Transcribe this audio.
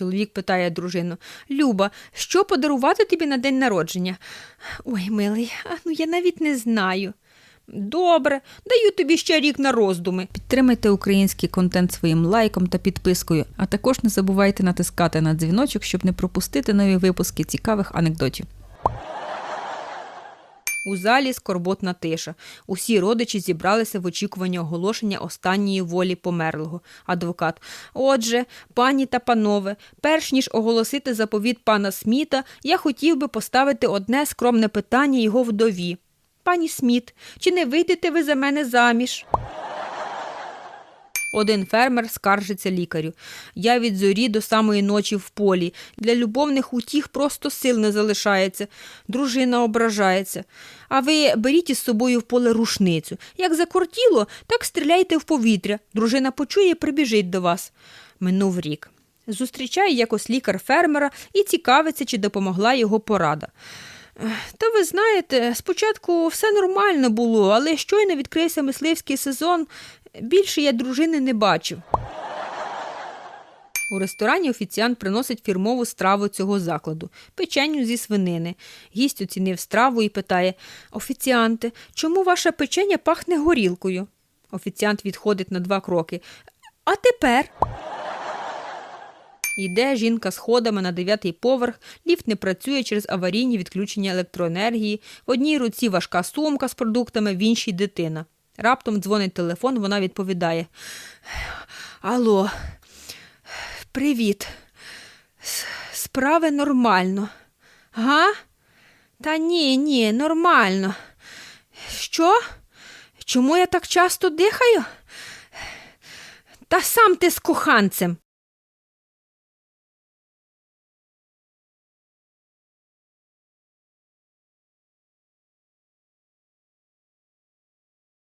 Чоловік питає дружину Люба, що подарувати тобі на день народження? Ой, милий, а ну я навіть не знаю. Добре, даю тобі ще рік на роздуми. Підтримайте український контент своїм лайком та підпискою, а також не забувайте натискати на дзвіночок, щоб не пропустити нові випуски цікавих анекдотів. У залі скорботна тиша. Усі родичі зібралися в очікуванні оголошення останньої волі померлого. Адвокат. Отже, пані та панове, перш ніж оголосити заповіт пана Сміта, я хотів би поставити одне скромне питання його вдові. Пані Сміт, чи не вийдете ви за мене заміж? Один фермер скаржиться лікарю. Я від зорі до самої ночі в полі. Для любовних утіх просто сил не залишається. Дружина ображається. А ви беріть із собою в поле рушницю. Як закортіло, так стріляйте в повітря. Дружина почує, прибіжить до вас. Минув рік. Зустрічає якось лікар фермера і цікавиться, чи допомогла його порада. Ви знаєте, спочатку все нормально було, але щойно відкрився мисливський сезон, більше я дружини не бачив. У ресторані офіціант приносить фірмову страву цього закладу печеню зі свинини. Гість оцінив страву і питає Офіціанте, чому ваша печеня пахне горілкою? Офіціант відходить на два кроки. А тепер. Йде жінка сходами на дев'ятий поверх, ліфт не працює через аварійні відключення електроенергії. В одній руці важка сумка з продуктами, в іншій дитина. Раптом дзвонить телефон, вона відповідає. Алло, привіт. Справи нормально. Га? Та ні, ні, нормально. Що? Чому я так часто дихаю? Та сам ти з коханцем.